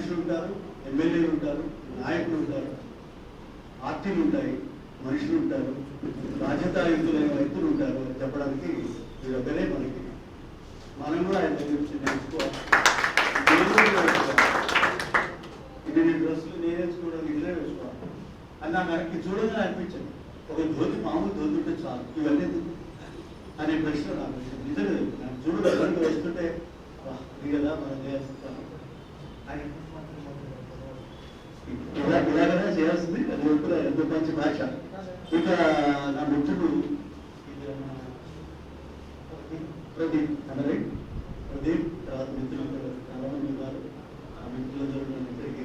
మనుషులు ఉంటారు ఎమ్మెల్యేలు ఉంటారు నాయకులు ఉంటారు పార్టీలు ఉంటాయి మనుషులు ఉంటారు బాధ్యతాయుతులైన వ్యక్తులు ఉంటారు అని చెప్పడానికి వీరొక్కరే మనకి మనం కూడా ఆయన దగ్గర నుంచి నేర్చుకోవాలి. నేను ఇది నీ డ్రెస్సులు నేను వేసుకోవడం ఇల్లే వేసుకోవాలి. అని నాకు నాకు చూడగానే అనిపించింది. ఒక ధోతి మామూలు ధోతి ఉంటే చాలు ఇవన్నీ అనే ప్రశ్న నాకు నిజంగా నాకు చూడగలను వేస్తుంటే "వా, ఇది కదా మనం చేస్తాం అని. ఇలా ఇలాగనే చేయాల్సింది. అది కూడా ఎంతో మంచి భాష. ఇక నా మిత్రుడు ప్రదీప్ అన్నది ప్రదీప్ తర్వాత మిత్రులు చాలా మంది ఉన్నారు. ఆ మిత్రులతో నన్ను ఇక్కడికి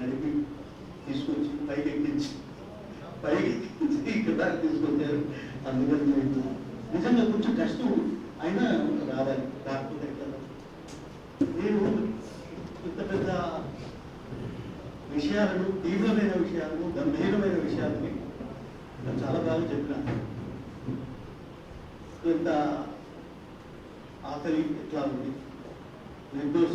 నడిపి తీసుకొచ్చి పైకి ఎక్కించి పైకి ఎక్కించి ఇక్కడ దాకా తీసుకొచ్చారు. అందుకని మీకు నిజంగా కొంచెం కష్టం. అయినా రావాలి. కాకపోతే నేను ఇంత పెద్ద విషయాలను తీవ్రమైన విషయాలను గంభీరమైన విషయాలని నేను చాలా బాగా చెప్పినాను ఇంత ఆకలి ఎట్లా ఉంది? నిర్దోష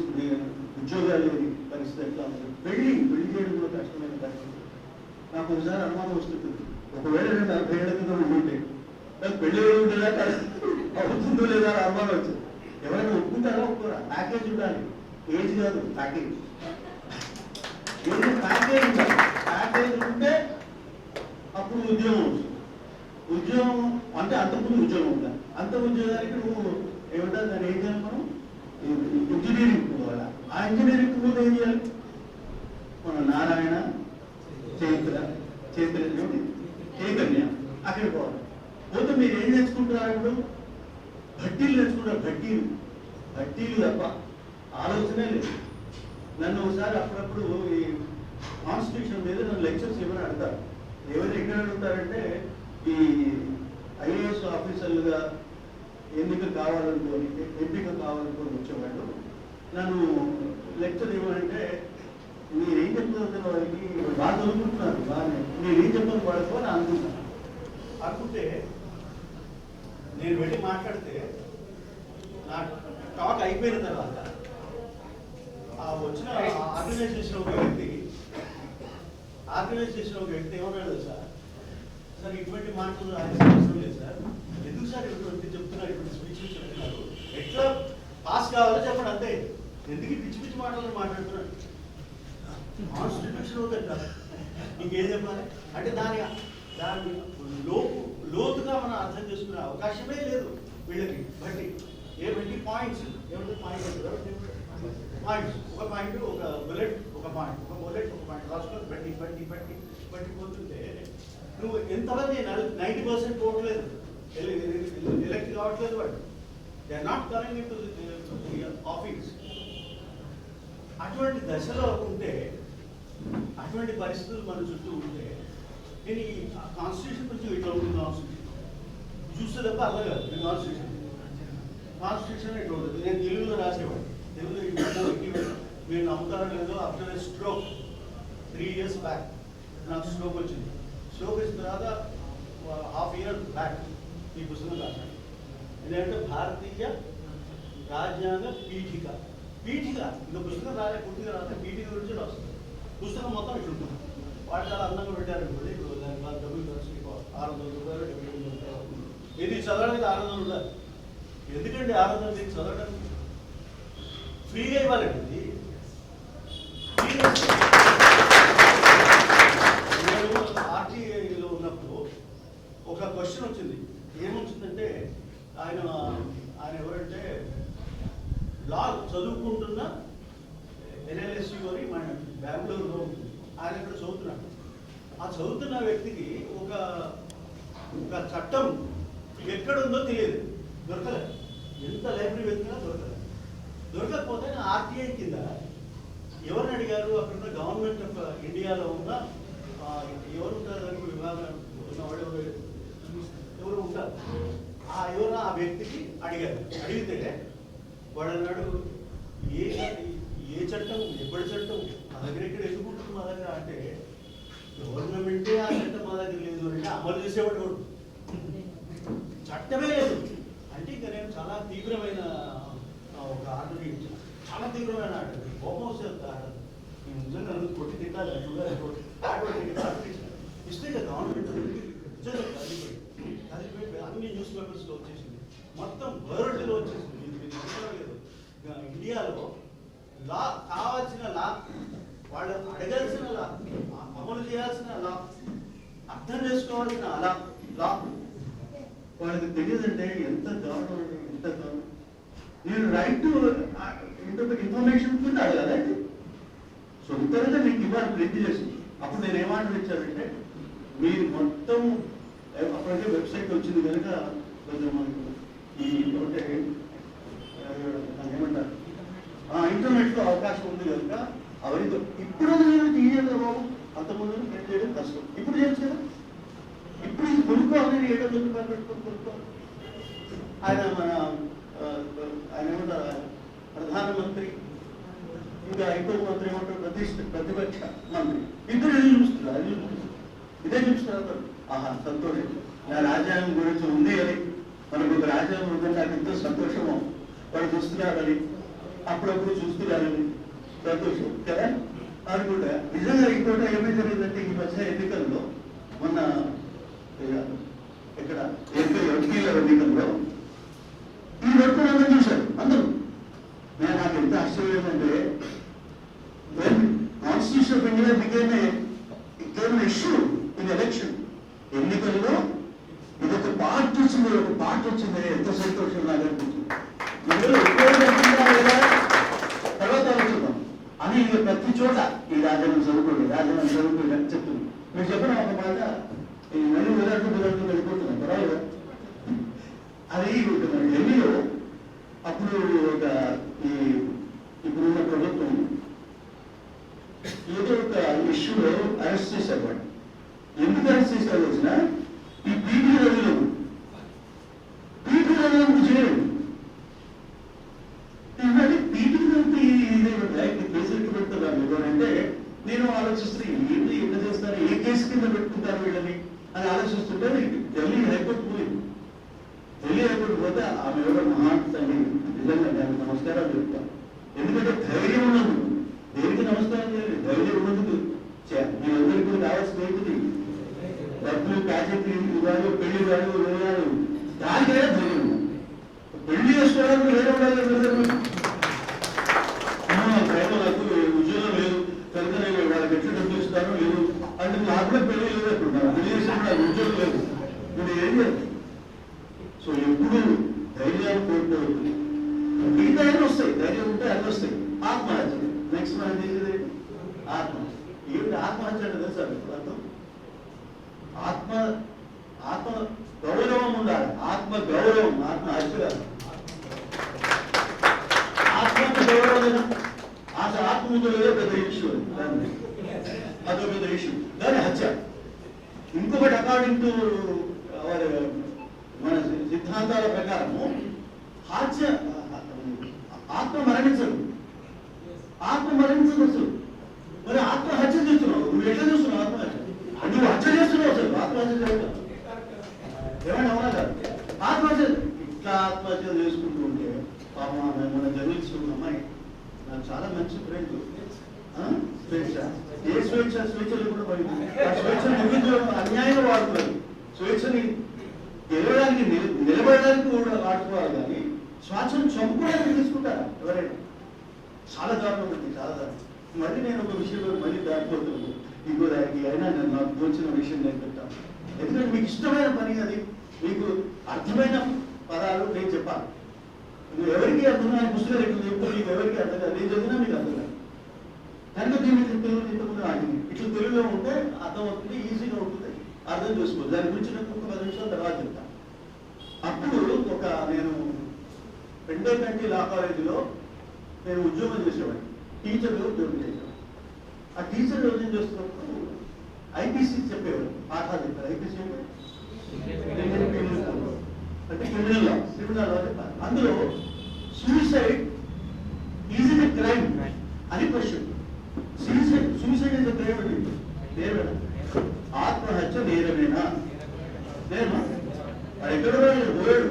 ఉద్యోగాలు లేని పరిస్థితి ఎట్లా ఉంది? పెళ్ళి పెళ్ళి చేయడం కూడా కష్టమైన పరిస్థితి. నాకు ఒకసారి అనుమానం వస్తుంటుంది. ఒకవేళ నేను నలభై ఏళ్ళ కింద నాకు పెళ్ళి ఉంటుందా అవుతుందో లేదా అనుమానం వచ్చింది. ఎవరైనా ఒప్పుకుంటారా? ఒప్పుకోరా. ప్యాకేజ్ ఉండాలి. ఏజ్ కాదు. ప్యాకేజ్ ఏది ప్యాకేజ్ ఉండాలి ప్యాకేజ్ ఉంటే అప్పుడు ఉద్యోగం వస్తుంది. ఉద్యోగం అంటే అంతకుముందు ఉద్యోగం ఉండాలి. అంత ఉద్యోగానికి నువ్వు ఏమంటారు? దాన్ని ఏం చేయాలి మనం? ఇంజనీరింగ్ పోవాలి. ఆ ఇంజనీరింగ్ ముందు ఏం చేయాలి? మన నారాయణ చైత్ర చైత్ర చైతన్య అక్కడికి పోవాలి. పోతే మీరు ఏం నేర్చుకుంటున్నారు ఇప్పుడు? భట్టీలు నేర్చుకుంటారు భట్టీలు. భట్టీలు తప్ప ఆలోచనే లేదు. నన్ను ఒకసారి అప్పుడప్పుడు ఈ కాన్స్టిట్యూషన్ మీద నన్ను లెక్చర్స్ ఏమైనా అడతారు ఎవరు ఎక్కడ అడుగుతారంటే ఈ ఐఏఎస్ ఆఫీసర్లుగా ఎన్నిక కావాలనుకోని ఎంపిక కావాలనుకోని వచ్చేవాళ్ళు. నన్ను లెక్చర్ ఇవ్వాలంటే మీరేం చెప్తున్న వారికి? బాగా చదువుకుంటున్నారు బాగానే. మీరేం ఏం చెప్పని వాడుకో అని అనుకుంటున్నాను అనుకుంటే నేను వెళ్ళి మాట్లాడితే నా టాక్ అయిపోయిన తర్వాత వచ్చిన ఆర్గనైజ్ ఒక వ్యక్తి. ఆర్గనైజ్ ఒక వ్యక్తి ఏమన్నాడు సార్ సార్ ఇటువంటి మాటలు అవసరం లేదు సార్. ఎందుకు సార్ ఇటువంటి చెప్తున్నారు? ఇప్పుడు స్పీచ్ చెప్తున్నారు ఎట్లా పాస్ కావాలో చెప్పండి అంతే. ఎందుకు పిచ్చి పిచ్చి మాటలు మాట్లాడుతున్నారు? కాన్స్టిట్యూషన్ అవుతుంట ఇంకేం చెప్పాలి? అంటే దాని దాని లోపు లోతుగా మనం అర్థం చేసుకునే అవకాశమే లేదు వీళ్ళకి. బట్టి ఏ బట్టి పాయింట్స్ ఏమంటే పాయింట్స్ పాయింట్స్ ఒక పాయింట్ ఒక బుల్లెట్ ఒక పాయింట్ ఒక బుల్లెట్ ఒక పాయింట్ రాసుకొని బట్టి బట్టి బట్టి బట్టి పోతుంటే నువ్వు ఎంతమంది నైంటీ పర్సెంట్ పోవట్లేదు ఎలక్ట్ కావట్లేదు వాడు. They are not coming in to office అటువంటి దశలో ఉంటే అటువంటి పరిస్థితులు మన చుట్టూ ఉంటే నేను ఈ కాన్స్టిట్యూషన్ గురించి ఇట్లా ఉంటుంది కాన్స్టిట్యూషన్ చూస్తే తప్ప అర్థం కాదు. కాన్స్టిట్యూషన్ కాన్స్టిట్యూషన్ ఇట్లా ఉంటుంది. నేను తెలుగులో రాసేవాడు తెలుగులో ఈ మీరు నమ్ముతారో లేదో after stroke three years back నాకు స్ట్రోక్ వచ్చింది. స్ట్రోక్ వచ్చిన తర్వాత హాఫ్ ఇయర్ బ్యాక్ ఈ పుస్తకం రాశాను. ఏంటంటే భారతీయ రాజ్యాంగ పీఠిక. పీఠిక. ఇంకా పుస్తకం రాలే పూర్తిగా రాస్తే పీఠిక గురించి రాస్తుంది పుస్తకం మొత్తం ఇట్లా ఉంటుంది. వాడు చాలా అందంగా పెట్టారు. అనుకోండి ఇప్పుడు దాని బాగా డబ్బులు ఖర్చు ఆరు వందల రూపాయలు డెబ్బై ఎనిమిది రూపాయలు. ఇది చదవడానికి ఆరు వందలు ఉండాలి. ఎందుకండి ఆరు వందలు చదవడానికి? ఫ్రీగా ఇవ్వాలండి నేను ఆర్టీఐలో ఉన్నప్పుడు ఒక క్వశ్చన్ వచ్చింది. ఏమొచ్చిందంటే ఆయన ఆయన ఎవరంటే లా చదువుకుంటున్న ఎన్ఎల్ఎస్యు అని మన బెంగళూరులో ఉంటుంది. ఆయన ఇక్కడ చదువుతున్నాడు. ఆ చదువుతున్న వ్యక్తికి ఒక ఒక చట్టం ఎక్కడుందో తెలియదు. దొరకలేదు. ఎంత లైబ్రరీ వెళ్తున్నా దొరకలేదు. దొరకకపోతే నేను ఆర్టీఐ కింద ఎవరిని అడిగారు? అక్కడ ఉన్న గవర్నమెంట్ ఆఫ్ ఇండియాలో ఉన్న ఆ, ఎవరు ఉంటారు దానికి విభాగం ఉన్నవాడు ఎవరు? ఎవరు ఉంటారు? ఆ ఎవరు ఆ వ్యక్తికి అడిగారు. అడిగితే వాడు అన్నాడు ఏ ఏ చట్టం? ఎప్పటి చట్టం? మా దగ్గర ఇక్కడ ఎందుకు ఉంటుంది మా దగ్గర? అంటే గవర్నమెంటే ఆ చట్టం మా దగ్గర లేదు అంటే అమలు చేసేవాడు చట్టమే లేదు. అంటే ఇంకా నేను చాలా తీవ్రమైన ఒక ఆర్డర్ ఇచ్చాను చాలా తీవ్రమైన ఆర్డర్. కోపం వచ్చేది ఆర్డర్. నేను నిజంగా కొట్టి తిట్టాలి ఆర్డర్ ఇస్తే గవర్నమెంట్ నిజంగా కదిలిపోయి అన్ని న్యూస్ పేపర్స్లో వచ్చేసింది. మొత్తం వరల్డ్లో వచ్చేసింది. మీకు లేదు ఇండియాలో లా కావాల్సిన లా వాళ్ళు అడగాల్సిన లా అమలు చేయాల్సిన లా అర్థం చేసుకోవాల్సిన అలా లా. వాళ్ళకి తెలియదంటే ఎంత దారుణం ఎంత దారుణం నేను రైట్ టు ఇన్ఫర్మేషన్ ఉంటుంది అడగాలి సొంతంగా మీకు ఇవ్వాలి ప్రింట్ చేసి. అప్పుడు నేను ఏమాటలు ఇచ్చానంటే మీరు మొత్తం అప్పటికే వెబ్సైట్ వచ్చింది కనుక కొంచెం మనకు ఈ అంటే ఆ, ఏమంటారు? ఇంటర్నెట్లో అవకాశం ఉంది కనుక అవన్నీ ఇప్పుడు నేను తీయాలి బాబు. అంతకుముందు ప్రింట్ చేయడం కష్టం. ఇప్పుడు చేయొచ్చు కదా? ఇప్పుడు ఇది కొనుక్కోవాలి ఏడో వందల రూపాయలు పెట్టుకొని కొనుక్కోవాలి? ఆయన మన ఆయన ఏమంటారు? ప్రధానమంత్రి. ఇంకా ఇంకొక మంత్రి ఏమంటారు? ప్రతిష్ట ప్రతిపక్ష మంత్రి. ఇద్దరు ఇది చూస్తున్నారు? అది చూస్తున్నారు. ఇదే చూస్తున్నారు ఆహా సంతోషం. నా రాజ్యాంగం గురించి ఉంది అని. మనకు ఒక రాజ్యాంగం ఉందని నాకు ఎంతో సంతోషము. వాడు చూస్తున్నారని అప్పుడప్పుడు చూస్తున్నారని సంతోషం. కదా? అది కూడా నిజంగా ఇంకోట ఏమైంది జరిగిందంటే ఈ మధ్య ఎన్నికల్లో మొన్న ఇక్కడ ఎంపీ ఎంపీల ఎన్నికల్లో ఈ వరకు అందరూ చూశారు అందరూ నేను నాకు ఎంత ఆశ్చర్యం అంటే when Constitution of India became a became an issue in election ఎన్నికల్లో ఇది ఒక పార్ట్ వచ్చింది ఒక పార్ట్ వచ్చింది ఎంత సంతోషం నాకు అనిపించింది ఇందులో ఉపయోగపడుతుందా లేదా తర్వాత ఆలోచిద్దాం అని ఇక ప్రతి చోట ఈ రాజ్యాంగం చదువుకోండి రాజ్యాంగం చదువుకోండి అని చెప్తుంది మీరు చెప్పిన ఒక మాట ఈ మళ్ళీ ఉదాహరణ ఉదాహరణ వెళ్ళిపోతున్నాం పర్వాలేదు అది మన ఢిల్లీలో అప్పుడు ఒక ఈ ఇప్పుడున్న ప్రభుత్వం ఏదో ఒక ఇష్యూలో అరెస్ట్ చేశారు వాడిని. ఎందుకు అరెస్ట్ చేశారు వచ్చినా ఈ పీపీ రవిలో పీపీ రవిలో చేయలేదు ఇవన్నీ పీపీ రవి ఇదేమిటి కేసు ఎట్టు పెడుతున్నారు మీరు అంటే నేను ఆలోచిస్తే ఏంటి ఎట్లా చేస్తారు ఏ కేసు కింద పెట్టుకుంటారు వీళ్ళని అని ఆలోచిస్తుంటే ఢిల్లీ హైకోర్టు పోయింది ఢిల్లీ హైకోర్టు పోతే ఆమె ఎవరో మహాత్మని నిజంగా దానికి నమస్కారాలు చెప్తాను ఎందుకంటే ధైర్యం ఉన్నందుకు దేనికి నమస్కారం చేయాలి ధైర్యం ఉన్నందుకు చే- మీ అందరికీ కూడా కావాల్సిన ఏంటిది డబ్బులు ప్యాకెట్లు ఇవ్వాలి పెళ్ళి కాదు వేయాలి దానికైనా ధైర్యం ఉంది. పెళ్ళి చేసుకోవడానికి వేరే ఉండాలి కదా మీరు. అమ్మా, ప్రేమ నాకు ఉద్యోగం లేదు కనుక నేను వాళ్ళకి ఎట్లా డబ్బులు ఇస్తాను లేదు అంటే నాకు కూడా పెళ్ళి లేదు అప్పుడు నాకు పెళ్ళి చేసిన నాకు ఉద్యోగం లేదు నేను ఏం చేయాలి సో ఎప్పుడు ఉంటే ఉంటుంది మిగతా అన్నీ వస్తాయి? ధైర్యం ఉంటే అన్నీ వస్తాయి. ఆత్మహత్య. నెక్స్ట్ మనం తెలియదు ఏంటి? ఆత్మహత్య. ఏమిటి ఆత్మహత్య అంటే తెలుసా మీకు అర్థం? ఆత్మ ఆత్మ గౌరవం ఉండాలి. ఆత్మ గౌరవం ఆత్మహత్య కాదు ఆత్మకు గౌరవం అసలు ఆత్మ ముందు పెద్ద ఇష్యూ దాన్ని. అదో పెద్ద ఇష్యూ దాని హత్య. ఇంకొకటి అకార్డింగ్ టు మన సిద్ధాంతాల ప్రకారము హత్య ఆత్మ మరణించదు. ఆత్మ మరణించదు అసలు. మరి ఆత్మహత్య చేస్తున్నావు. నువ్వు ఎట్లా చేస్తున్నావు ఆత్మహత్య నువ్వు హత్య చేస్తున్నావు అసలు. ఆత్మహత్య చేయడం ఏమైనా అవునా కాదు. ఆత్మహత్య ఇట్లా ఆత్మహత్య చేసుకుంటూ ఉంటే పాపం ఆమె మన జర్నలిస్ట్ అమ్మాయి. నాకు చాలా మంచి ఫ్రెండ్ స్వేచ్ఛ. ఏ స్వేచ్ఛ? స్వేచ్ఛలు కూడా పోయింది ఆ స్వేచ్ఛ నిరుద్యోగం అన్యాయంగా వాడుతున్నారు స్వేచ్ఛని గెలవడానికి నిలబడడానికి కూడా వాడుకోవాలి కానీ శ్వాసను చంపుకోవడానికి తీసుకుంటారు? ఎవరైనా? చాలా దారుణం ఉంది చాలా దారుణం మళ్ళీ నేను ఒక విషయంలో మళ్ళీ దాటిపోతున్నాను ఇంకో దానికి అయినా నేను నాకు తోచిన విషయం నేను చెప్తాను ఎందుకంటే మీకు ఇష్టమైన పని అది. మీకు అర్థమైన పదాలు నేను చెప్పాలి. నువ్వు ఎవరికి అర్థం కాని పుస్తకాలు ఎట్లా చెప్తే నీకు ఎవరికి అర్థం కాదు. నేను చదివినా మీకు అర్థం కాదు. కనుక దీన్ని తెలుగు ఇంతకుముందు ఆగింది ఇట్లా తెలుగులో ఉంటే అర్థం అవుతుంది ఈజీగా ఉంటుంది. అర్థం చేసుకోవచ్చు. దాని గురించి నేను ఒక పది నిమిషాల తర్వాత చెప్తాను అప్పుడు ఒక నేను పెండే కంటి లా కాలేజీలో నేను ఉద్యోగం చేసేవాడిని. టీచర్గా ఉద్యోగం చేసేవాడిని. ఆ టీచర్ ఉద్యోగం చేస్తున్నప్పుడు ఐపీసీ చెప్పేవారు. పాఠాలు చెప్పారు. ఐపీసీ అంటే? క్రిమినల్ లా క్రిమినల్ లా చెప్పారు అందులో సూసైడ్ ఈజ్ ఇన్ క్రైమ్ అని question suicide suicide is crime అని నేరమేనా? ఆత్మహత్య నేరమేనా? నేరమా? అది ఎక్కడ పోయాడు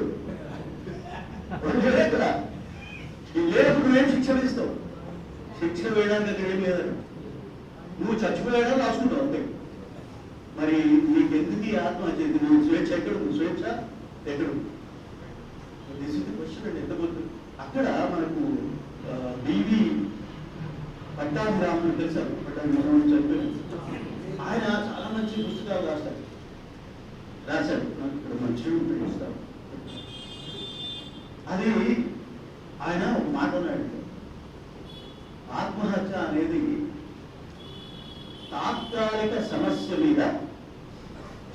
ఎక్కడ ఈ లేనప్పుడు నువ్వేం శిక్ష వేస్తావు శిక్ష వేయడానికి అక్కడ ఏం లేదని నువ్వు చచ్చిపోయాడో రాసుకుంటావు అంతే మరి నీకు ఎందుకు ఈ ఆత్మహత్య ఇది? నువ్వు స్వేచ్ఛ ఎక్కడ ఉంది స్వేచ్ఛ ఎక్కడ దిస్ ఇస్ ది క్వశ్చన్ అండి ఎంత గొప్ప అక్కడ మనకు బీవీ పట్టాభిరాములు తెలుసారు పట్టాభిరాములు చనిపోయారు ఆయన చాలా మంచి పుస్తకాలు రాస్తాడు రాశాడు నాకు ఇక్కడ మంచి ఇస్తాడు అది ఆయన ఒక మాట అన్నాడు ఆత్మహత్య అనేది తాత్కాలిక సమస్య మీద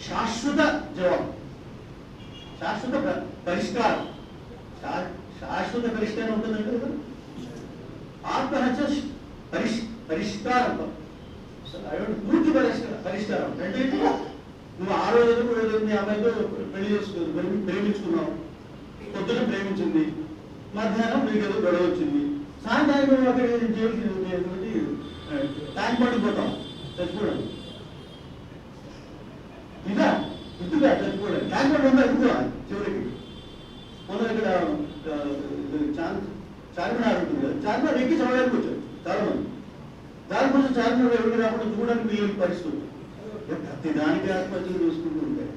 శాశ్వత జవాబు. శాశ్వత పరిష్కారం. శాశ్వత పరిష్కారం ఉంటుందంటే కదా ఆత్మహత్య పరిష్ పరిష్కారం. అటువంటి పూర్తి పరిష్కారం పరిష్కారం. అంటే నువ్వు ఆ రోజు కూడా నీ అమ్మాయితో పెళ్ళి చేసుకుంది ప్రేమించుకున్నావు. పొద్దున ప్రేమించింది. మధ్యాహ్నం నీకు ఏదో గొడవ వచ్చింది. సాయంత్రం నువ్వు అక్కడ ట్యాంక్ పడిపోతాం చచ్చిపోవడం ఇదా ఇదిగా చచ్చిపోవడం ట్యాంక్ పడి ఉందా ఇదిగా చివరికి. మొన్న ఇక్కడ చార్మినార్ ఉంటుంది కదా. చార్మినార్ ఎక్కి చదవడానికి వచ్చారు చాలా మంది దానికోసం చార్మినార్ ఎవరికి రాకుండా చూడడానికి వీళ్ళకి పరిస్థితి ప్రతి దానికి ఆత్మహత్యలు చూసుకుంటూ ఉంటాయి.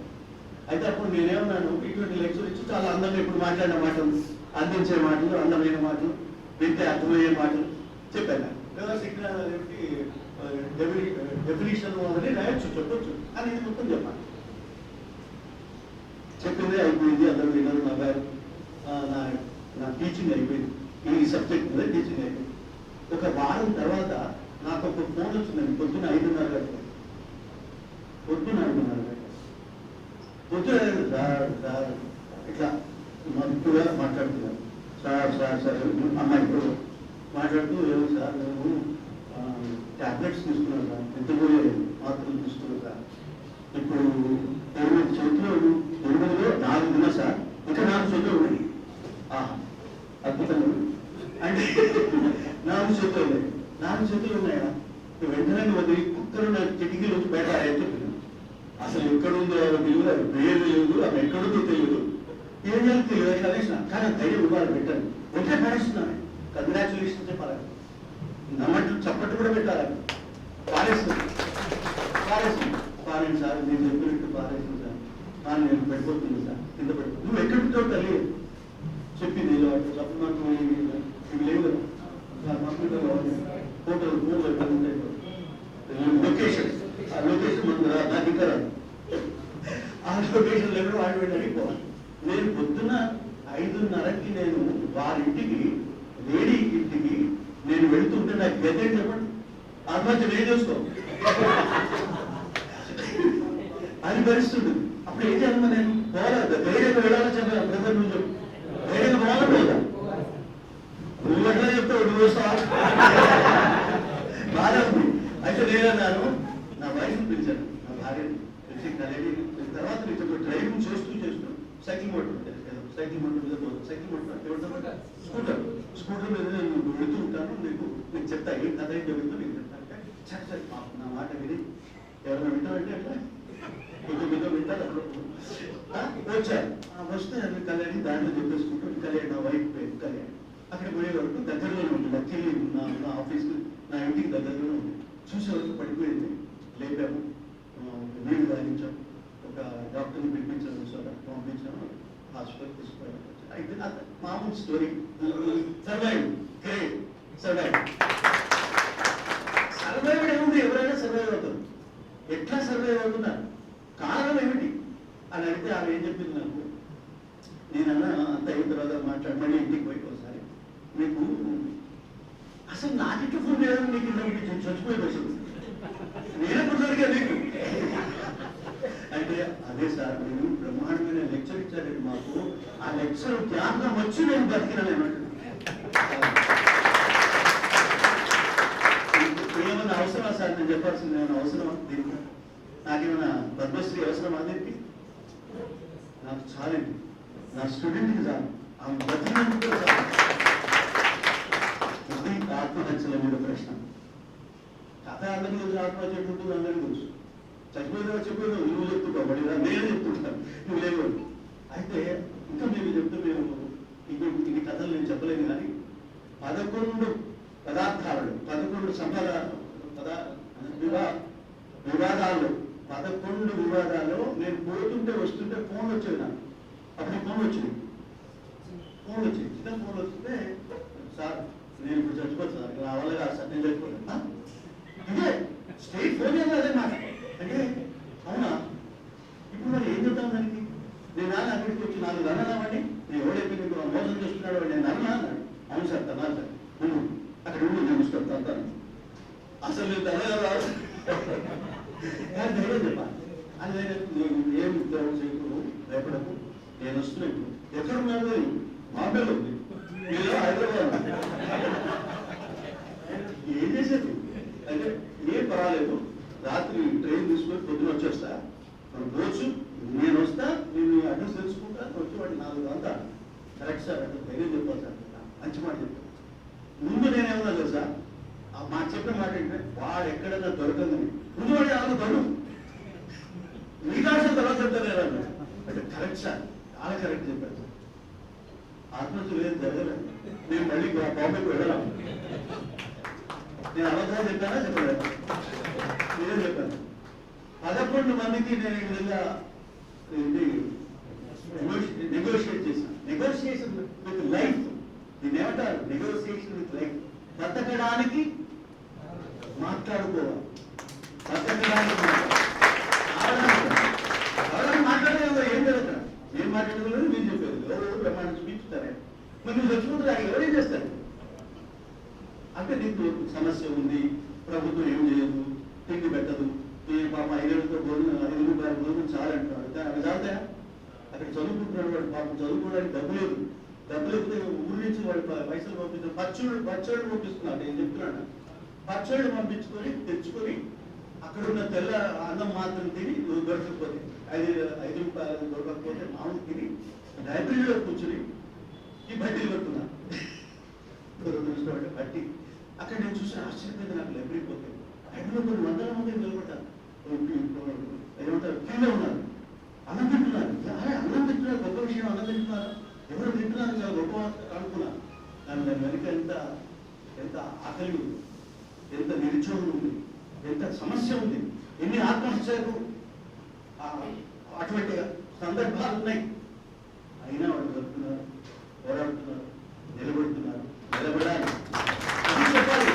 అయితే అప్పుడు నేనేమన్నాను ఇటువంటి లెక్చర్ ఇచ్చి చాలా అందంగా ఇప్పుడు మాట్లాడిన మాటలు అందించే మాటలు అందమైన మాటలు వింటే అర్థమయ్యే మాటలు చెప్పాను. లేదా సిగ్న డెఫినేషన్ అని రాయొచ్చు చెప్పొచ్చు. అని ఇది మొత్తం చెప్పాలి. చెప్పింది అయిపోయింది అందరూ విన్నారు నా గారు నా నా టీచింగ్ అయిపోయింది. ఈ సబ్జెక్ట్ మీద టీచింగ్ అయిపోయింది. ఒక వారం తర్వాత నాకు ఒక ఫోన్ వచ్చిందండి పొద్దున్న ఐదున్నర గంటలు పొద్దున్న ఐదున్నర గంటలు పొద్దున ఇట్లా మంతుగా మాట్లాడుతున్నాను. సార్ సార్ సార్ అమ్మాయి ఇప్పుడు మాట్లాడుతూ ఏమో సార్ మేము ట్యాబ్లెట్స్ తీసుకున్నాం సార్ నిద్రపోయే మాత్రలు తీసుకున్నాం సార్. ఇప్పుడు ఎనిమిది చేతులు ఎనిమిదిలో నాలుగు ఉన్నా సార్. ఇంకా నాలుగు చేతులు ఉన్నాయి. అద్భుతం అంటే నాలుగు చేతులు ఉన్నాయి. నాలుగు చేతులు ఉన్నాయా? వెంటనే వదిలి కుక్కలు నా కిటికీలో వచ్చి బయట చెప్పిన అసలు ఎక్కడుందో ఆమె తెలియదు అది పేరు తెలియదు ఆమె ఎక్కడుందో తెలియదు. ఏం చేయాలి తెలియదు అట్లా కానీ ధైర్యం ఇవ్వాలి పెట్టాను వెంటనే పారేస్తున్నాను. కంగ్రాచులేషన్ చెప్పాలి. నమ్మట్లు చప్పట్లు కూడా పెట్టాలి. పారేస్తుంది. పారేస్తుంది. పారేయండి సార్ నేను చెప్పినట్టు పారేసింది సార్. నేను పెట్టుకోతుంది సార్. కింద పడిపో నువ్వు ఎక్కడ ఉంటావు తల్లి చెప్పింది ఇలా చెప్పు నాకు ఇవి ఇవి లేవు కదా ఆ కంప్యూటర్లో ఫోటోలు ఫోటోలు ఎక్కడ ఉంటాయి లొకేషన్ ఆ లొకేషన్ మన రా- నాకు ఇంకా రాదు ఆ లొకేషన్ ఎక్కడ వాడి వెళ్ళి అడిగిపోవాలి నేను పొద్దున ఐదున్నరకి నేను వారింటికి లేడీ ఇంటికి నేను వెళుతుంటే నాకు గది ఏంటి చెప్పండి ఆత్మహత్య నేను చేసుకో అది పరిస్థితి అప్పుడు ఏం చేయాలి నేను పోవాలి ధైర్యంగా వెళ్ళాలని చెప్పాను బ్రదర్ నువ్వు చెప్పు ధైర్యంగా పోవాలి లేదా నువ్వు ఎట్లా చెప్తావు నువ్వు వస్తావా బాగా ఉంది అయితే నేనన్నాను నా వైఫ్ని పిలిచాను నా భార్యని పిలిచి కలిగి తర్వాత నేను చెప్పాను డ్రైవింగ్ చేస్తూ చేస్తూ సైకిల్ మోటార్ ఉంటుంది కదా, సైకిల్ మోటార్ మీద సైకిల్ మోటార్ స్కూటర్. స్కూటర్ మీద నేను వెళుతూ ఉంటాను. నీకు నేను చెప్తా. ఏం కథ ఏం జరుగుతుందో నేను చెప్తా. అంటే సరే సరే పాపం నా మాట విని ఎవరైనా వింటారంటే అట్లా కొంచెం మీతో వింటారు అప్పుడు. వచ్చారు. వస్తే అది కళ్యాణి దాంట్లో చెప్పేసుకుంటూ కళ్యాణి నా వైఫ్ పేరు కళ్యాణి. అక్కడ పోయే వరకు దగ్గరలోనే ఉంది లక్కీలీ నా నా ఆఫీస్ నా ఇంటికి దగ్గరలోనే ఉంది చూసే వరకు పడిపోయింది. లేపాము. నీళ్ళు నీళ్ళు ఒక డాక్టర్ని పిలిపించాము సార్. పంపించాము హాస్పిటల్ తీసుకుపోయాము అయితే అది మామూలు story survive great survive survive ఏముంది? ఎవరైనా సర్వైవ్ అవుతారు. ఎట్లా సర్వైవ్ అవుతున్నారు? కారణం ఏమిటి? అని అడిగితే ఆమె ఏం చెప్పింది నాకు? నేను నేనన్నా అంత అయిన తర్వాత మాట్లాడి మళ్ళీ ఇంటికి పోయి ఒకసారి. మీకు అసలు నాకిట్టు ఫోన్ చేయడం మీకు ఇంత ఇంటికి చచ్చిపోయి వచ్చాను నేనెప్పుడు దొరికా నీకు. అంటే అదే సార్ నేను లెక్చర్ ఇచ్చారండి జ్ఞాపకం వచ్చి నేను బతికినాను ఏమన్నా అవసరమా సార్? నేను చెప్పాల్సింది ఏమైనా అవసరమా దీనికి? నాకేమైనా పద్మశ్రీ అవసరమా దీనికి? నాకు చాలండి. నా స్టూడెంట్కి చాలు. ఆమె బతికినందుకు చాలు. ఆత్మహత్యల మీద ప్రశ్న. కథ అందరికీ తెలుసు ఆత్మహత్య ఉంటుంది అందరికీ తెలుసు. చచ్చిపోయినా చెప్పేది నువ్వు చెప్తుంటావు మరి నేను చెప్తుంటాను. నువ్వు లేవు. అయితే ఇంకా మేము చెప్తే మేము ఇది ఇది కథలు నేను చెప్పలేను కానీ పదకొండు పదార్థాలు పదకొండు సంపద పద వివా వివాదాల్లో పదకొండు వివాదాలు నేను పోతుంటే వస్తుంటే ఫోన్ వచ్చేది నాకు. అప్పుడు ఫోన్ వచ్చింది. ఫోన్ వచ్చింది. చిన్న ఫోన్ వస్తుంటే సార్ నేను ఇప్పుడు చచ్చిపోతాను సార్. నా వల్ల కాదు సార్ నేను చచ్చిపోతాను. అంటే స్టేట్ ఫోన్ అదే మాట. అంటే అవునా? ఇప్పుడు మరి ఏం చెప్తాం దానికి? నేను నాన్న అక్కడికి వచ్చి నాలుగు అన్నదామండి నేను ఎవడైతే మీకు మోసం చేస్తున్నాడు వాడు నేను అన్నా అన్నాడు అవును సార్ తన్నాను సార్. నువ్వు అక్కడ ఉండి నేను చూస్తాను తంతాను అసలు నేను తనగా రాదు ధైర్యం చెప్పా. అది నేను ఏం ఉద్యోగం చేయకూడదు భయపడకు. నేను వస్తున్నా ఇప్పుడు. ఎక్కడ ఉన్నాడు అని ఉంది. మీరు హైదరాబాద్ ఏం చేసేది? అంటే ఏం పర్వాలేదు. రాత్రి ట్రైన్ తీసుకొని పొద్దున వచ్చేస్తా. పోవచ్చు నేను వస్తా నేను అడ్రస్ తెలుసుకుంటా వచ్చి వాడి నాలుగు అంతా కరెక్ట్ సార్ అంటే ధైర్యం చెప్పాలి సార్. మంచి మాట చెప్పాను ముందు నేనేమన్నా తెలుసా? ఆ మా చెప్పిన మాట ఏంటంటే వాడు ఎక్కడైనా దొరకదని ముందు వాడు అలాగే దొరు మిగతా తర్వాత చెప్తారు అంటే కరెక్ట్ సార్ చాలా కరెక్ట్ చెప్పారు సార్. ఆత్మహత్య లేదు జరగలేదు నేను మళ్ళీ బాంబేకి వెళ్ళాను నేను అబద్ధాలు చెప్పానా? చెప్పలేదు? నేను చెప్పాను పదకొండు మందికి నేను ఈ విధంగా నెగోషియేట్ చేశాను. నెగోషియేషన్ విత్ లైఫ్ దీన్ని ఏమంటారు? నెగోషియేషన్ విత్ లైఫ్ బతకడానికి మాట్లాడుకోవాలి. బతకడానికి మాట్లాడాలి. ఎవరైనా మాట్లాడేదో ఏం జరుగుతుంది నేను మాట్లాడగలరు నేను చెప్పేది. ఎవరు ప్రమాణం చూపించుతారే మరి నువ్వు చచ్చిపోతున్నా ఎవరేం చేస్తారు? అంటే నీకు సమస్య ఉంది ప్రభుత్వం ఏం చేయదు తిండి పెట్టదు ఈ పాప ఐదేళ్ళతో భోజనం ఐదు రూపాయల భోజనం చాలంటారు కానీ అవి చాలుతాయా అక్కడ చదువుకుంటున్నాడు వాడు పాపం చదువుకోవడానికి డబ్బు లేదు. డబ్బు లేకపోతే ఊరి నుంచి వాడు పైసలు పంపిస్తారు పచ్చళ్ళు పచ్చళ్ళు పంపిస్తున్నాడు. నేను చెప్తున్నాను. పచ్చళ్ళు పంపించుకొని తెచ్చుకొని అక్కడ ఉన్న తెల్ల అన్నం మాత్రం తిని దొరకకపోతే ఐదు ఐదు రూపాయలు దొరకకపోతే మామూలు తిని లైబ్రరీలో కూర్చుని ఈ బడ్డీలు పెడుతున్నా బట్టి అక్కడ నేను చూసిన ఆశ్చర్యంగా నాకు లైబ్రరీ పోతే. ఐదు వందల మంది నిలబడ్డాను ఏమంటారు? క్యూలో ఉన్నారు. అన్నం తింటున్నారు. అరే అన్నం తింటున్నారు గొప్ప విషయం అన్నం తింటున్నారు. ఎవరు తింటున్నారు? చాలా గొప్ప అనుకున్నారు దాని దాని వెనుక ఎంత ఎంత ఆకలి ఉంది ఎంత నిరుద్యోగం ఉంది ఎంత సమస్య ఉంది ఎన్ని ఆత్మహత్యలు అటువంటి సందర్భాలు ఉన్నాయి. అయినా వాళ్ళు బతుకుతున్నారు పోరాడుతున్నారు నిలబడుతున్నారు నిలబడాలి అది చెప్పాలి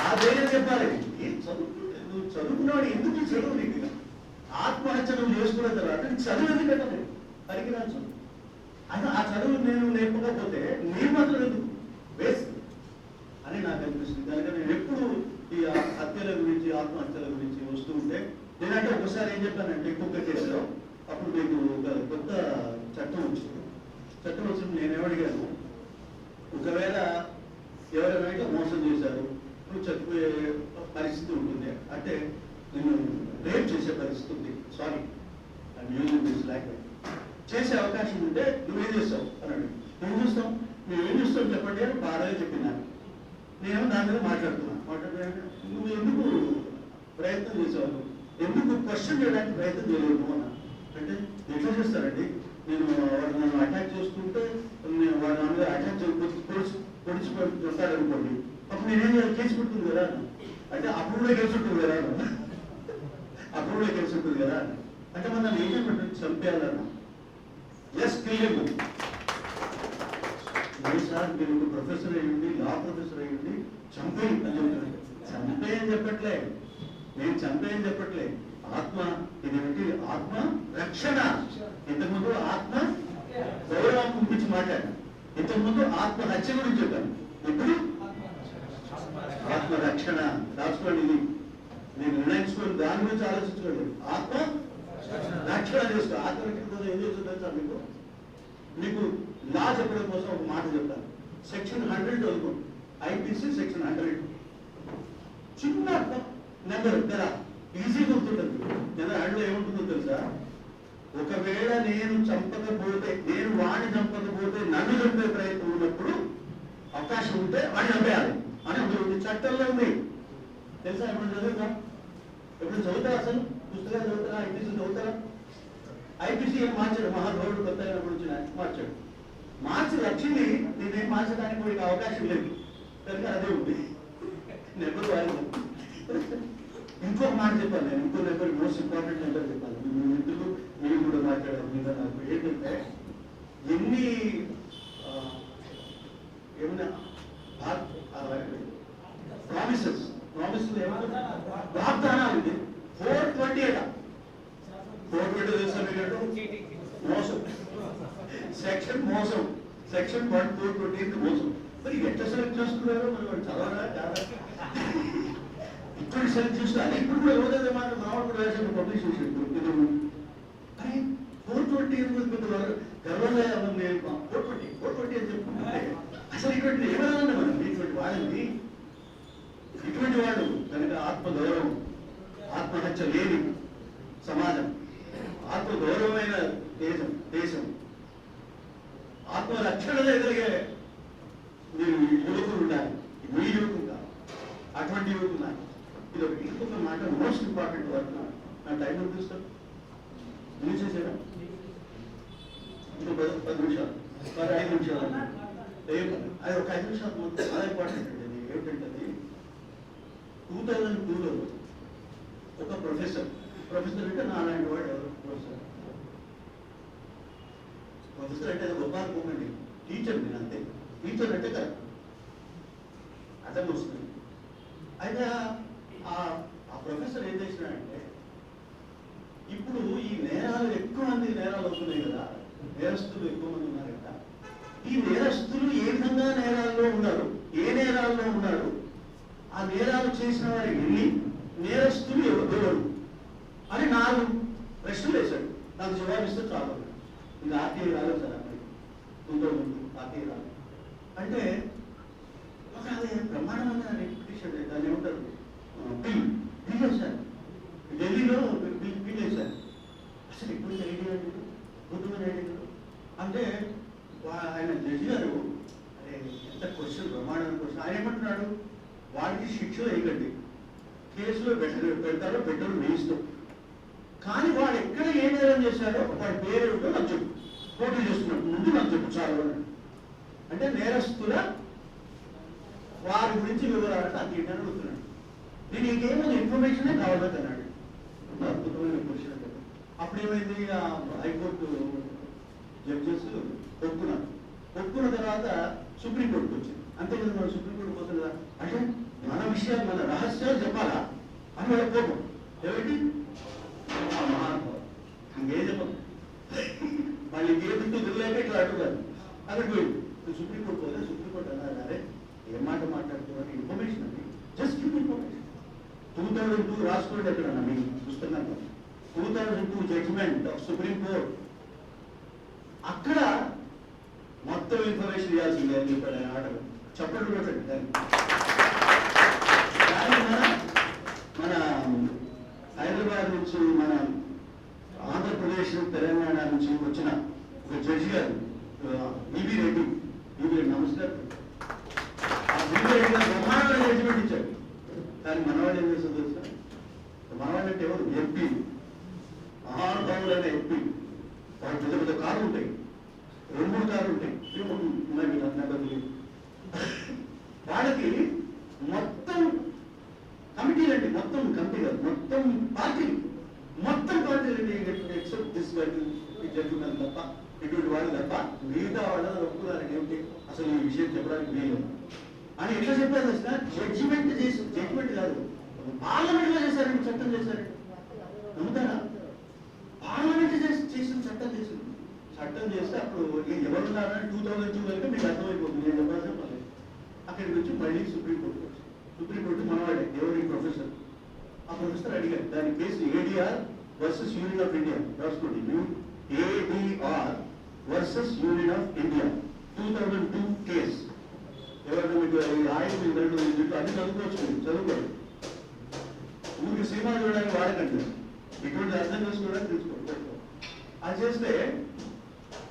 ఆ ధైర్యం చెప్పాలి ఏం చదువుకుంటే నువ్వు చదువుకున్నాడు ఎందుకు ఈ చదువు నీకు ఆత్మహత్య నువ్వు చేసుకున్న తర్వాత నీకు చదువు ఎందుకంటే పనికిరాని చదువు అది ఆ చదువు నేను లేకపోతే నీ మాత్రం ఎందుకు వేస్ట్ అని నాకు అనిపిస్తుంది కనుక నేను ఎప్పుడు ఈ ఆ హత్యల గురించి ఆత్మహత్యల గురించి వస్తూ ఉంటే నేనంటే ఒకసారి ఏం చెప్పానంటే ఇంకొక కేసులో అప్పుడు మీకు ఒక కొత్త చట్టం వచ్చింది చట్టం వచ్చినప్పుడు నేను ఏమడిగాను ఒకవేళ ఎవరైనా అయితే మోసం చేశారు నువ్వు చచ్చిపోయే పరిస్థితి ఉంటుంది అంటే నేను రేప్ చేసే పరిస్థితి ఉంది sorry I using this language చేసే అవకాశం ఉంటే నువ్వేం చేస్తావు అన్నాడు ఏం చేస్తాం మేము ఏం చేస్తాం చెప్పండి అని చెప్పినాను నేను దాని మీద మాట్లాడుతున్నాను మాట్లాడుతున్నా నువ్వు ఎందుకు ప్రయత్నం చేసావు ఎందుకు క్వశ్చన్ చేయడానికి ప్రయత్నం చేయలేదు అన్న. అంటే ఎట్లా చేస్తారండి? నేను వాడు నన్ను అటాక్ చేస్తుంటే నేను వాడు నా మీద అటాక్ చేయకపోతే పొడిచి పొడిచి పెడతాడు అప్పుడు నేనేం చేయాలి? కేసు పెడుతుంది కదా అంటే అప్పుడు కూడా కేసు ఉంటుంది కదా అప్పుడు కూడా కేసు ఉంటుంది కదా అంటే మన ఏం చేయమంటే చంపేయాలన్నా ఎస్ క్లియర్ సార్ మీరు ప్రొఫెసర్ అయ్యండి లా ప్రొఫెసర్ అయ్యండి చంపే అని చెప్తున్నాను చంపే అని చెప్పట్లే. నేను చంపే అని చెప్పట్లే. ఆత్మ ఇదేంటి ఆత్మ రక్షణ. ఇంతకుముందు ఆత్మ గౌరవం గురించి మాట్లాడాను ఇంతకుముందు ఆత్మ హత్య గురించి చెప్పాను. ఇప్పుడు ఆత్మ రక్షణ. రాసుకోండి ఇది. నేను నిర్ణయించుకోండి దాని గురించి ఆలోచించుకోండి. ఆత్మ రక్షణ చేసుకో ఆత్మ రక్షణ ఏం చేస్తుందో సార్ మీకు? మీకు లా చెప్పడం కోసం ఒక మాట చెప్తాను. సెక్షన్ హండ్రెడ్ చదువుకోండి ఐపీసీ సెక్షన్ హండ్రెడ్. చిన్న నెంబర్ కదా ఈజీ గుర్తుంటుంది. నెంబర్ హండ్రెడ్ ఏముంటుందో తెలుసా? ఒకవేళ నేను చంపకపోతే నేను వాడిని చంపకపోతే నన్ను చంపే ప్రయత్నం ఉన్నప్పుడు అవకాశం ఉంటే వాడిని చంపేయాలి అని ఉంది చట్టంలో ఉంది. తెలుసా ఎప్పుడు చదువుతా ఎప్పుడు చదువుతారా అసలు? పుస్తకాలు చదువుతారా ఐపీసీ చదువుతారా ఐపీసీఎం మార్చాడు మహానుభావుడు కొత్త అయినప్పుడు మార్చాడు. మార్చి వచ్చింది నేనేం మార్చడానికి కూడా అవకాశం లేదు. కనుక అదే ఉంది. నెంబర్ వాళ్ళు ఇంకొక మాట చెప్పాలి నేను ఇంకో నెంబర్ మోస్ట్ ఇంపార్టెంట్ నెంబర్ చెప్పాలి. మేము ఎందుకు మీరు కూడా మాట్లాడారు మీద నాకు ఏంటంటే ఎన్ని ఆ, ఏమన్నా ప్రామిసెస్ ప్రామిసెస్ ఏమన్నా వాగ్దానాలు ఇది ఫోర్ ట్వంటీ అట ఫోర్ ట్వంటీ తెలుసా మీకు మోసం సెక్షన్ మోసం సెక్షన్ వన్ టూ ట్వంటీ కోసం మరి ఎట్లా సెలెక్ట్ చేస్తున్నారో మరి వాడు చదవరా చాలా ఇప్పుడు సెలెక్ట్ చేస్తారు ఇప్పుడు కూడా ఎవరైతే మాట మామూలు కూడా వేసాను పబ్లిష్ చేసాడు ఇది అరే ఫోర్ ట్వంటీ పెద్ద గర్వంగా ఫోర్ ట్వంటీ ఫోర్ ట్వంటీ అని చెప్పుకుంటే అసలు ఇటువంటి ఏమైనా మనం ఇటువంటి వాళ్ళని? ఇటువంటి వాడు కనుక ఆత్మగౌరవం ఆత్మహత్య లేని సమాజం ఆత్మగౌరవమైన దేశం దేశం. ఆత్మరక్షణ చేయగలిగే మీరు యువకులు ఉండాలి మీ యువకులు అటువంటి యువకులు నాకు ఇది ఒక ఇంకొక మాట మోస్ట్ ఇంపార్టెంట్ వర్క్ నా టైం చూస్తాను మీరు చేశారా? ఇంకో పది నిమిషాలు. మరి ఐదు నిమిషాలు. అది ఒక ఐదు నిమిషాలు మొత్తం చాలా ఇంపార్టెంట్ అండి. అది ఏమిటంటే అది టూ థౌజండ్ టూలో ఒక ప్రొఫెసర్ ప్రొఫెసర్ అంటే నారాయణ వాడు ఎవరు ప్రొఫెసర్ ప్రొఫెసర్ అంటే గొప్ప అనుకోకండి టీచర్ నేను అంతే టీచర్ అంటే కరెక్ట్. secretario, మళ్ళీ ఇంకేమిటో తెలియక ఇట్లా అడుగుతాను అక్కడికి పోయింది సుప్రీంకోర్టు పోతే సుప్రీంకోర్టు అన్నారు అరే ఏం మాట మాట్లాడుతున్నారు ఇన్ఫర్మేషన్ అండి just give information two thousand two రాసుకోండి ఎక్కడ మీ పుస్తకంలో. Two thousand two judgement of supreme court అక్కడ మొత్తం ఇన్ఫర్మేషన్ ఇవ్వాల్సిందే అని చెప్పాడు ఆయన ఆర్డర్ చెప్పండి చూడండి దాన్ని. మన హైదరాబాద్ నుంచి మన ఆంధ్రప్రదేశ్ తెలంగాణ నుంచి వచ్చిన ఒక జడ్జి గారు బీబీ రెడ్డి. బీబీ రెడ్డి నమస్కారం ఆ బీబీ రెడ్డి గారు బ్రహ్మాండంగా జడ్జిమెంట్ ఇచ్చాడు కానీ మనవాళ్ళు ఏం చేస్తుంది తెలుసా? మనవాళ్ళు అంటే ఎవరు? ఎంపీ మహానుభావులైన ఎంపీ వాళ్ళు పెద్ద పెద్ద కార్లు ఉంటాయి. రెండు మూడు కార్లు ఉంటాయి. ఇవి మూడు ఉన్నాయి మీరు అన్న వాళ్ళకి మొత్తం కమిటీలు అండి మొత్తం కమిటీ కాదు మొత్తం పార్టీ మొత్తం పార్టీలు అండి ఎక్సెప్ట్ దిస్ జడ్జిమెంట్ తప్ప ఇటువంటి వాళ్ళు తప్ప మిగతా వాళ్ళని ఒప్పుకున్నారని ఏమిటి అసలు ఈ విషయం చెప్పడానికి వీలు అని ఎట్లా చెప్పారు అసలు? జడ్జిమెంట్ చేసి జడ్జిమెంట్ కాదు. పార్లమెంట్లో చేశారండి చట్టం చేశారు. నమ్ముతారా? పార్లమెంట్ చేసి చేసిన చట్టం చేసింది చట్టం చేస్తే అప్పుడు ఎవరు ఉన్నారని టూ థౌసండ్ టూ వరకు మీకు అర్థమైపోతుంది. నేను చెప్పాల్సిన పని అక్కడికి వచ్చి మళ్ళీ సుప్రీంకోర్టు వచ్చి సుప్రీంకోర్టు మనవాడే ఎవరి? ప్రొఫెసర్ ఆ ప్రొఫెసర్ అడిగారు దాని case ADR versus union of India రాసుకోండి ADR versus union of India two thousand two case ఎవరైనా మీకు ఈ మీకు మీ రెండు అన్ని చదువుకోవచ్చు చదువుకోండి. ఊరికి సినిమా చూడడానికి వాడకండి. ఇటువంటి అర్థం చేసుకోవడానికి తెలుసుకోండి అది చేస్తే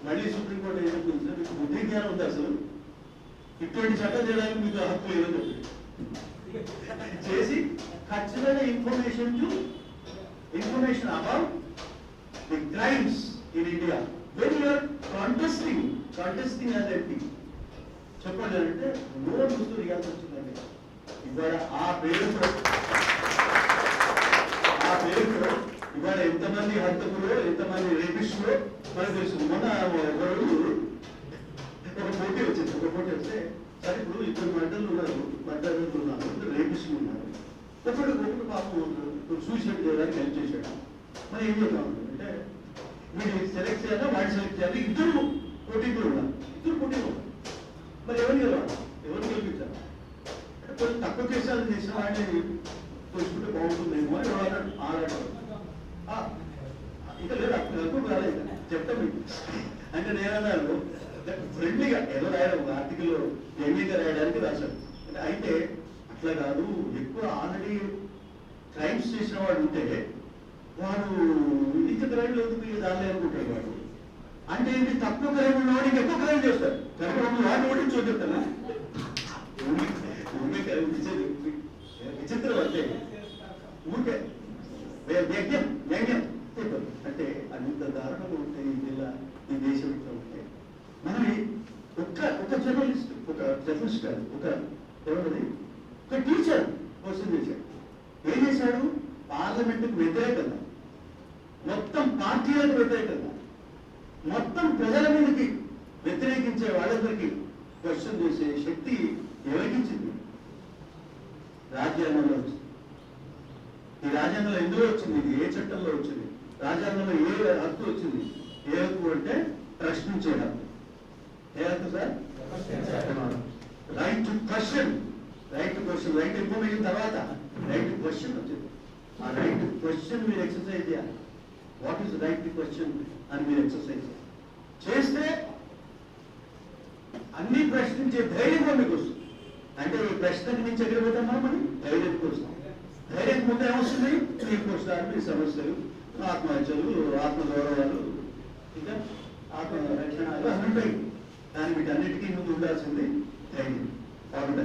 మళ్ళీ సుప్రీంకోర్టు ఏం చెప్తుంది సార్? మీకు బుద్ధి జ్ఞానం ఉంది అసలు ఇటువంటి చట్టం చేయడానికి మీకు హక్కు లేదని చెప్పి చేసి ఖచ్చితంగా information to information about the crimes in India. When you are contesting, contesting as MP చెప్పండి అంటే నో ముందు రియాల్సి వచ్చిందండి ఇవాళ ఆ పేరుతో ఆ పేరుతో ఇవాళ ఎంతమంది హంతకులు ఎంతమంది రేపిస్టులు మనకు తెలుసు. మొన్న ఒకరు ఒక పోటీ వచ్చింది ఒక పోటీ వస్తే సరే ఇప్పుడు ఇద్దరు మడ్డలు ఉన్నారు మడ్డలు ఉన్నారు రేపిస్టులు ఉన్నారు. ఎప్పుడు ఒకడు పాపం సూసైడ్ చేయడానికి హెల్ప్ చేశాడు. మరి ఏం చేద్దాం అంటే వీడు సెలెక్ట్ చేయాలా వాడు సెలెక్ట్ చేయాలి? ఇద్దరు పోటీలు ఉన్నారు ఇద్దరు పోటీలు ఉన్నారు మరి ఎవరు గెలవాలి? ఎవరు గెలిపించాలి? అంటే కొంచెం తక్కువ కేసాలు చేసిన వాడిని తెలుసుకుంటే బాగుంటుందేమో అని ఎవరు ఆడాడు ఇంకా లేదు అక్కడ రాలేదు చెప్తా మీకు. అంటే నేనన్నాను ఫ్రెండ్లీగా ఏదో రాయడం ఒక ఆర్టికల్ వ్యంగ్యంగా రాయడానికి రాశాడు అంటే అయితే అట్లా కాదు. ఎక్కువ ఆల్రెడీ క్రైమ్స్ చేసిన వాడు ఉంటే వాడు ఇంత క్రైమ్లు ఎందుకు దానిలో అనుకుంటాడు వాడు? అంటే ఇది తక్కువ క్రైమ్ ఉన్నవాడు ఎక్కువ క్రైమ్ చేస్తాడు. కనుక వాడిని ఓడించి చెప్తానా? విచిత్రం విచిత్రం అంతే. ఊరికే. వే- వ్యంగ్యం అంటే అంత దారుణంగా ఉంటాయి ఈ జిల్లా ఈ దేశం ఇట్లా ఉంటాయి మనం ఒక్క ఒక జర్నలిస్ట్ ఒక జర్నలిస్ట్ కాదు ఒక ఎవరిది? ఒక టీచర్ క్వశ్చన్ చేశాడు. ఏం చేశాడు? పార్లమెంటుకు వ్యతిరేకంగా. మొత్తం పార్టీలకు వ్యతిరేకంగా. మొత్తం ప్రజల మీదకి వ్యతిరేకించే వాళ్ళందరికీ క్వశ్చన్ చేసే శక్తి ఎవరికిచ్చింది? రాజ్యాంగంలో వచ్చింది. ఈ రాజ్యాంగంలో ఎందులో వచ్చింది? ఇది ఏ చట్టంలో వచ్చింది? రాజ్యాంగంలో ఏ హక్కు వచ్చింది? ఏ హక్కు అంటే ప్రశ్నించే హక్కు. ఏ హక్కు sir? Right to question right question right information తర్వాత. రైట్ క్వశ్చన్ వచ్చింది ఆ రైట్ క్వశ్చన్ మీరు ఎక్సర్సైజ్ చేయాలి. వాట్ ఈస్ రైట్ క్వశ్చన్ అని మీరు ఎక్సర్సైజ్ చేయాలి. చేస్తే అన్ని ప్రశ్నించే ధైర్యం కూడా మీకు వస్తుంది. అంటే ఈ ప్రశ్నకు నుంచి ఎక్కడ పోతాం మనం? ధైర్యం కోసం ధైర్యం ముందు ఏమొస్తుంది మీ వస్తారు మీ సమస్యలు ఆత్మహత్యలు ఆత్మగౌరవాలు ఇంకా ఆత్మ రక్షణ ఉంటాయి. కానీ వీటన్నిటికీ ముందు ఉండాల్సింది ధైర్యం. ఆల్